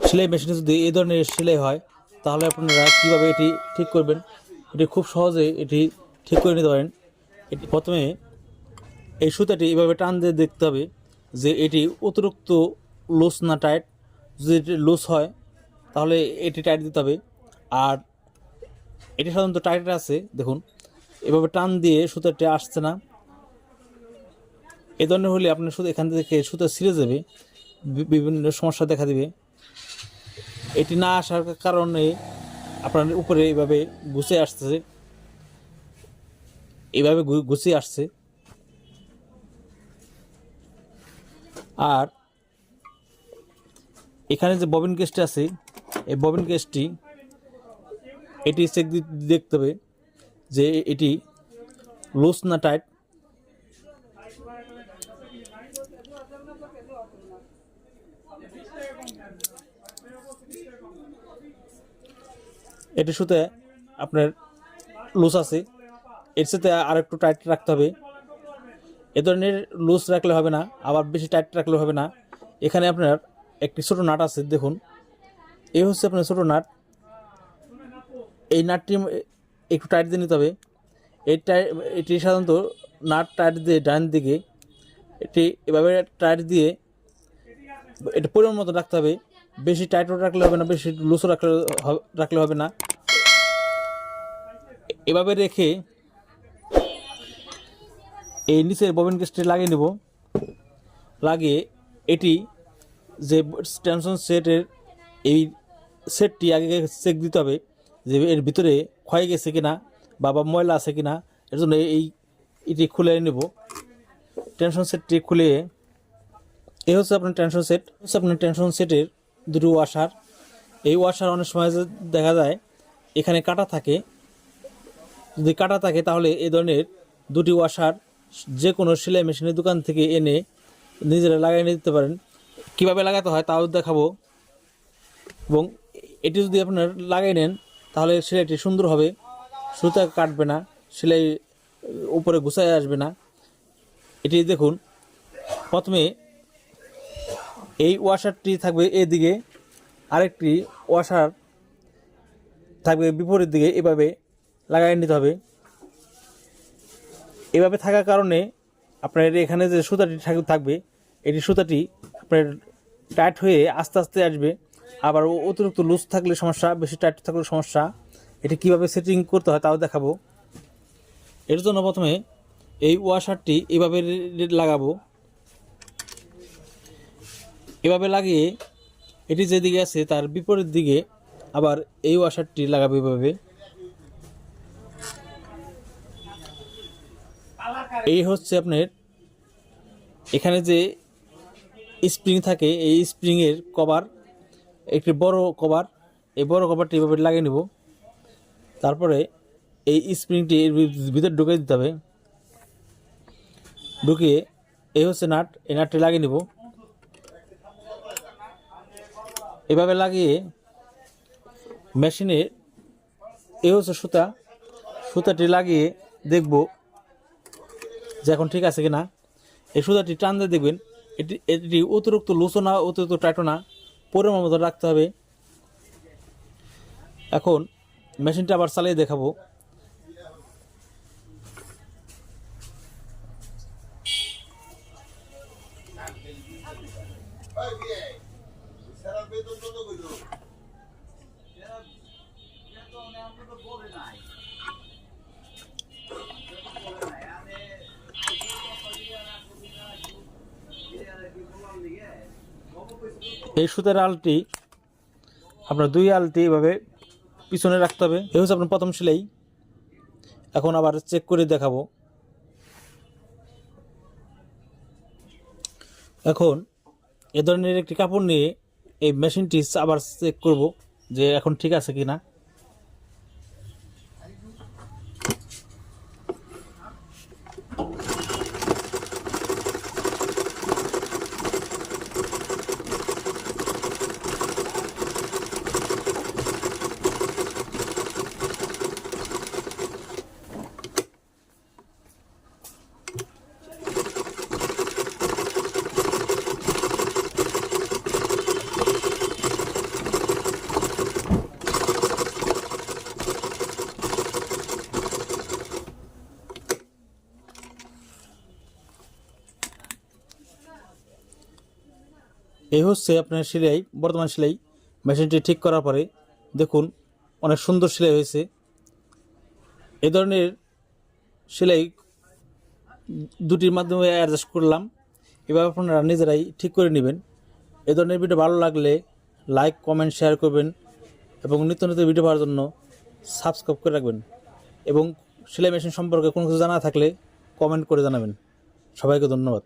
সেলাই মেশিনে যদি এই ধরনের সেলাই হয়, তাহলে আপনারা কীভাবে এটি ঠিক করবেন? এটি খুব সহজে এটি ঠিক করে নিতে পারেন। এটি প্রথমে এই সুতাটি এভাবে টান দিয়ে দেখতে হবে যে এটি অতিরিক্ত লুজ না টাইট যদি এটি লুজ হয়, তাহলে এটি টাইট দিতে হবে। আর এটি সাধারণত টাইট আছে, দেখুন। এভাবে টান দিয়ে সুতাটি আসছে না। এ ধরনের হলে আপনার সুতো এখান থেকে সুতো ছিঁড়ে যাবে বিভিন্ন সমস্যা দেখা দিবে। এটি না আসার কারণে আপনার উপরে এইভাবে গুছিয়ে আসতেছে এইভাবে গুছিয়ে আসছে। আর এখানে যে ববিন কেসটি আছে, এই ববিন কেসটি এটি চেক দেখতে হবে যে এটি লুজ না টাইট এটি সুতে আপনার লুজ আছে। এর সাথে আর একটু টাইট রাখতে হবে। এ ধরনের লুজ রাখলে হবে না, আবার বেশি টাইট রাখলে হবে না। এখানে আপনার একটি ছোটো নাট আছে, দেখুন। এই হচ্ছে আপনার ছোটো নাট। এই নাটটি একটু টাইট দিয়ে নিতে হবে। এই টাই এটি সাধারণত নাট টাইট দিয়ে ডান দিকে, এটি এভাবে টাইট দিয়ে এটা পরিমাণ মতো রাখতে হবে। বেশি টাইটও রাখলে হবে না, বেশি লুজও রাখলে রাখলে হবে না। এভাবে রেখে এই নিচের ববিন কেসটি লাগিয়ে নেব। লাগিয়ে এটি যে টেনশন সেটের এই সেটটি আগে চেক দিতে হবে যে এর ভিতরে ক্ষয় গেছে কিনা বা বা ময়লা আছে কিনা। এর জন্য এই এটি খুলে নেব। টেনশন সেটটি খুলে এই হচ্ছে আপনার টেনশন সেট হচ্ছে আপনার টেনশন সেটের দুটো ওয়াশার এই ওয়াশার অনেক সময় দেখা যায় এখানে কাটা থাকে। যদি কাটা থাকে তাহলে এই ধরনের দুটি ওয়াশার যে কোনো সেলাই মেশিনের দোকান থেকে এনে নিজেরা লাগিয়ে নিতে পারেন। কীভাবে লাগাতে হয় তাও দেখাবো। এবং এটি যদি আপনার লাগিয়ে নেন, তাহলে সেলাইটি সুন্দর হবে। সুতা কাটবে না, সেলাই উপরে গুছায় আসবে না। এটি দেখুন, প্রথমে এই ওয়াশারটি থাকবে এদিকে। আরেকটি ওয়াশার থাকবে বিপরীত দিকে। এভাবে লাগাই নিতে হবে। এভাবে থাকার কারণে আপনার এখানে যে সুতাটি থাক- থাকবে, এটি সুতাটি আপনার টাইট হয়ে আস্তে আস্তে আসবে। আবার অতিরিক্ত লুজ থাকলে সমস্যা, বেশি টাইট থাকলে সমস্যা। এটি কীভাবে সেটিং করতে হয় তাও দেখাবো। এর জন্য প্রথমে এই ওয়াশারটি এভাবে লাগাবো। এভাবে লাগিয়ে এটি যেদিকে আছে তার বিপরীত দিকে আবার এই ওয়াশারটি লাগাবে এভাবে। এই হচ্ছে আপনার এখানে যে স্প্রিং থাকে, এই স্প্রিংয়ের কভার, একটি বড় কভার, এই বড় কভারটি এভাবে লাগিয়ে নেব। তারপরে এই স্প্রিংটি এর ভিতরে ঢুকে দিতে হবে। ঢুকিয়ে এই হচ্ছে নাট, এই নাটটি লাগিয়ে নেব। এভাবে লাগিয়ে মেশিনে এই হচ্ছে সুতা, সুতাটি লাগিয়ে দেখব যে এখন ঠিক আছে কিনা, এই সুতাটি টান দিয়ে দেখবেন, এটি এটি অতিরিক্ত লুচো না অতিরিক্ত টাইটো না পরিমাণ মতো রাখতে হবে। এখন মেশিনটা আবার চালিয়ে দেখাবো। এই সুতের আলটি আপনার দুই আলটি এভাবে পিছনে রাখতে হবে। এই হচ্ছে আপনার প্রথম সেলাই। এখন আবার চেক করে দেখাবো। এখন এ ধরনের একটি কাপড় নিয়ে এই মেশিনটি আবার চেক করব যে এখন ঠিক আছে কি না এই হচ্ছে আপনার সেলাই, বর্তমান সেলাই। মেশিনটি ঠিক করার পরে দেখুন, অনেক সুন্দর সেলাই হয়েছে। এ ধরনের সেলাই দুটির মাধ্যমে অ্যাডজাস্ট করলাম। এবার আপনারা নিজেরাই ঠিক করে নেবেন। এ ধরনের ভিডিও ভালো লাগলে লাইক কমেন্ট শেয়ার করবেন এবং নিত্য নতুন ভিডিও পাওয়ার জন্য সাবস্ক্রাইব করে রাখবেন এবং সেলাই মেশিন সম্পর্কে কোনো কিছু জানা থাকলে কমেন্ট করে জানাবেন। সবাইকে ধন্যবাদ।